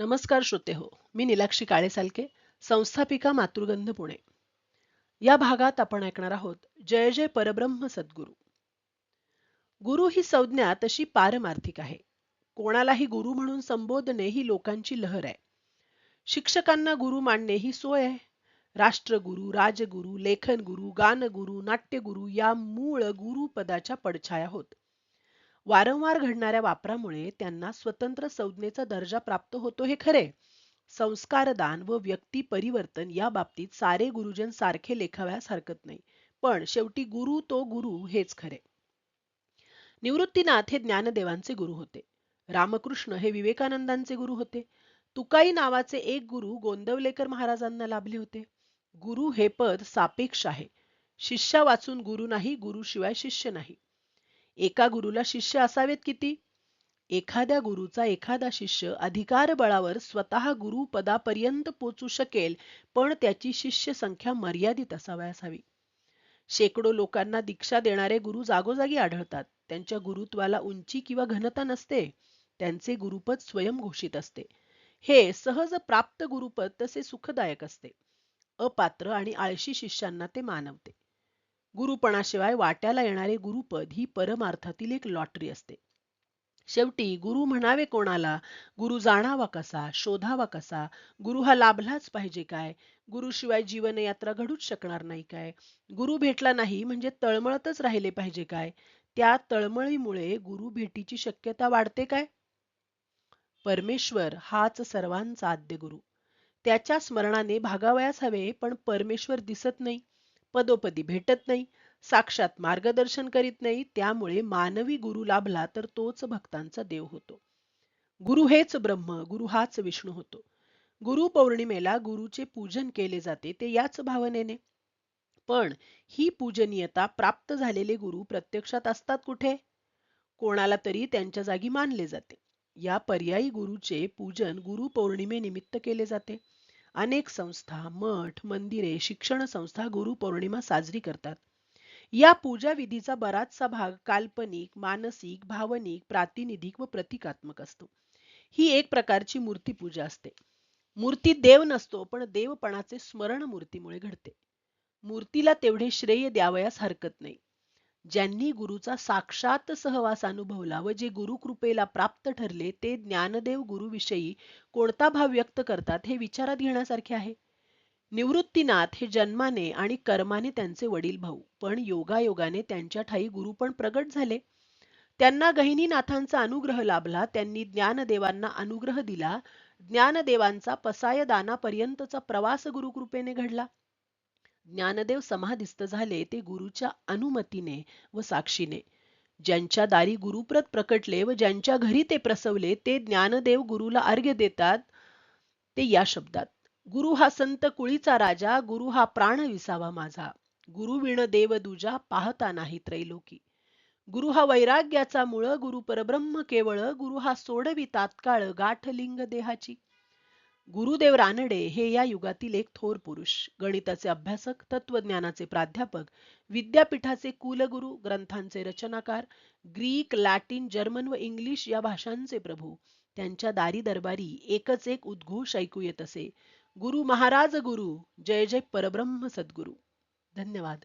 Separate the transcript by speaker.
Speaker 1: नमस्कार श्रोते हो मी निलाक्षी काळेसालके संस्थापिका मातृगंध पुणे. या भागात आपण ऐकणार आहोत जय जय परब्रह्म सद्गुरू. गुरु ही संज्ञा तशी पारमार्थिक आहे. कोणालाही गुरु म्हणून संबोधणे ही लोकांची लहर आहे. शिक्षकांना गुरु मानणे ही सोय आहे. राष्ट्रगुरु राजगुरु लेखन गुरु गानगुरु नाट्यगुरु या मूळ गुरु पदाच्या पडछाया होत. वारंवार घडणाऱ्या वापरामुळे त्यांना स्वतंत्र संज्ञेचा दर्जा प्राप्त होतो हे खरे. संस्कारदान व व्यक्ती परिवर्तन या बाबतीत सारे गुरुजन सारखे लेखाव्यास हरकत नाही. पण शेवटी गुरु तो गुरु हेच खरे. निवृत्तीनाथ हे ज्ञानदेवांचे गुरु होते. रामकृष्ण हे विवेकानंदांचे गुरु होते. तुकाई नावाचे एक गुरु गोंदवलेकर महाराजांना लाभले होते. गुरु हे पद सापेक्ष आहे. शिष्या वाचून गुरु नाही गुरु शिवाय शिष्य नाही. एका गुरुला शिष्य असावेत किती? एखाद्या गुरुचा एखादा शिष्य अधिकार बळावर स्वतः गुरु पदापर्यंत पोचू शकेल पण त्याची शिष्य संख्या मर्यादित असावयास हवी शेकडो लोकांना दीक्षा देणारे गुरु जागोजागी आढळतात. त्यांच्या गुरुत्वाला उंची किंवा घनता नसते. त्यांचे गुरुपद स्वयं घोषित असते. हे सहज प्राप्त गुरुपद तसे सुखदायक असते. अपात्र आणि आळशी शिष्यांना ते मानवते. गुरुपणाशिवाय वाट्याला येणारे गुरुपद ही परमार्थातील एक लॉटरी असते. शेवटी गुरु म्हणावे कोणाला? गुरु जाणावा कसा? शोधावा कसा? गुरु हा लाभलाच पाहिजे काय? गुरु शिवाय जीवनयात्रा घडूच शकणार नाही काय? गुरु भेटला नाही म्हणजे तळमळतच राहिले पाहिजे काय? त्या तळमळीमुळे गुरु भेटीची शक्यता वाढते काय? परमेश्वर हाच सर्वांचा आद्य गुरु त्याच्या स्मरणाने भागावयास हवे पण परमेश्वर दिसत नाही. पदोपदी भेटत नाही साक्षात मार्गदर्शन करीत नाही त्यामुळे मानवी गुरु लाभला तर तोच भक्तांचा देव होतो. गुरु हेच ब्रह्म गुरु हाच विष्णू होतो. गुरु पौर्णिमेला गुरुचे पूजन केले जाते ते याच भावनेने. पण ही पूजनीयता प्राप्त झालेले गुरु प्रत्यक्षात असतात कुठे? कोणाला तरी त्यांच्या जागी मानले जाते. या पर्यायी गुरुचे पूजन गुरु पौर्णिमेनिमित्त केले जाते. अनेक संस्था मठ मंदिरे शिक्षण संस्था गुरु पौर्णिमा साजरी करतात. या पूजा विधीचा बराचसा भाग काल्पनिक मानसिक भावनिक प्रातिनिधिक व प्रतिकात्मक असतो. ही एक प्रकारची मूर्ती पूजा असते. मूर्ती देव नसतो पण देवपणाचे स्मरण मूर्तीमुळे घडते. मूर्तीला तेवढे श्रेय द्यावयास हरकत नाही. ज्यांनी गुरुचा साक्षात सहवास अनुभवला व जे गुरुकृपेला प्राप्त ठरले ते ज्ञानदेव गुरुविषयी कोणता भाव व्यक्त करतात हे विचारात घेण्यासारखे आहे. निवृत्तीनाथ हे जन्माने आणि कर्माने त्यांचे वडील भाऊ पण योगायोगाने त्यांच्या ठाई गुरु पण प्रगट झाले. त्यांना गहिनीनाथांचा अनुग्रह लाभला त्यांनी ज्ञानदेवांना अनुग्रह दिला ज्ञानदेवांचा पसायदानापर्यंतचा प्रवास गुरुकृपेने घडला. ज्ञानदेव समाधिस्थ झाले ते गुरुच्या अनुमतीने व साक्षीने. ज्यांच्या दारी गुरुप्रत प्रकटले व ज्यांच्या घरी ते प्रसवले ते ज्ञानदेव गुरुला अर्घ्य देतात ते या शब्दात गुरु हा संत कुळीचा राजा गुरु हा प्राण विसावा माझा. गुरु विण देव दुजा पाहता नाही त्रैलोकी. गुरु हा वैराग्याचा मुळ गुरु परब्रह्म केवळ गुरु हा सोडवी तात्काळ गाठ लिंग देहाची. गुरुदेव रानडे हे या युगातील एक थोर पुरुष गणिताचे अभ्यासक तत्वज्ञानाचे प्राध्यापक विद्यापीठाचे कुलगुरू ग्रंथांचे रचनाकार ग्रीक लॅटिन जर्मन व इंग्लिश या भाषांचे प्रभू. त्यांच्या दारी दरबारी एकच एक उद्घोष ऐकू येत असे. गुरु महाराज गुरु जय जय परब्रह्म सद्गुरु. धन्यवाद.